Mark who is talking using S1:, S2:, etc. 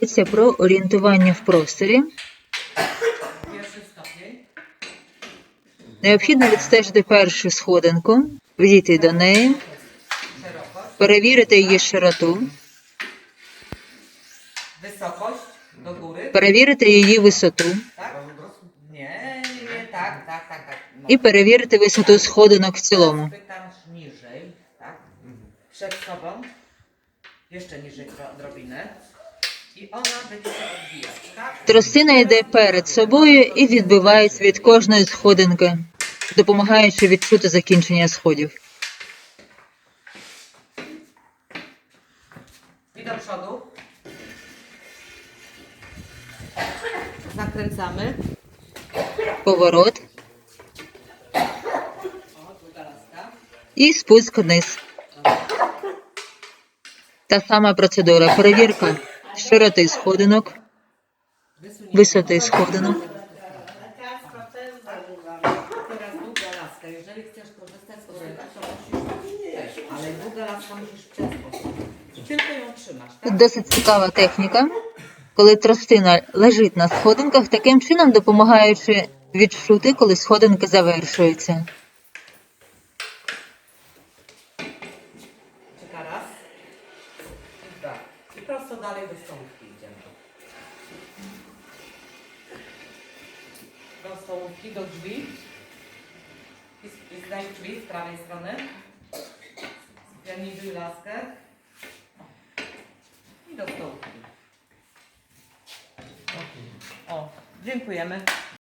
S1: Йдеться про орієнтування в просторі. Необхідно відстежити першу сходинку, відійти до неї, перевірити її широту, перевірити її висоту і перевірити висоту сходинок в цілому.
S2: Przed sobą. Jeszcze niżej
S1: Тростина йде перед собою і відбивається від кожної сходинки, допомагаючи відчути закінчення сходів.
S2: Nakręcamy.
S1: Поворот і спуск вниз. Та сама процедура. Перевірка широти сходинок,
S2: Wysunięcie.
S1: висоти сходинок.
S2: Tak?
S1: Досить цікава техніка, коли тростина лежить на сходинках, таким чином допомагаючи відчути, коли сходинки завершуються.
S2: Prosto dalej do stołówki idziemy. Do stołówki, do drzwi. I, znajdź drzwi z prawej strony. Spianizuj laskę. I do stołówki. O, dziękujemy.